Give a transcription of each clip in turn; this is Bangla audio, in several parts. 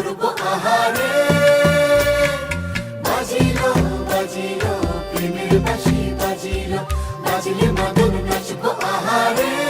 করব আহারে। বাজিল বাজিল প্রেমের বাসি বাজিল বাজিলে মদন নাচব আহারে।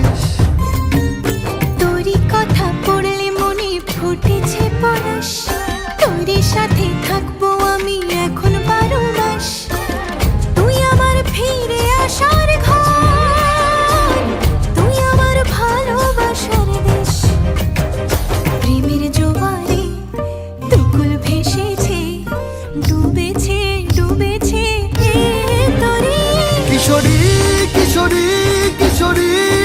কিশোরী কিশোরী কিশোরী।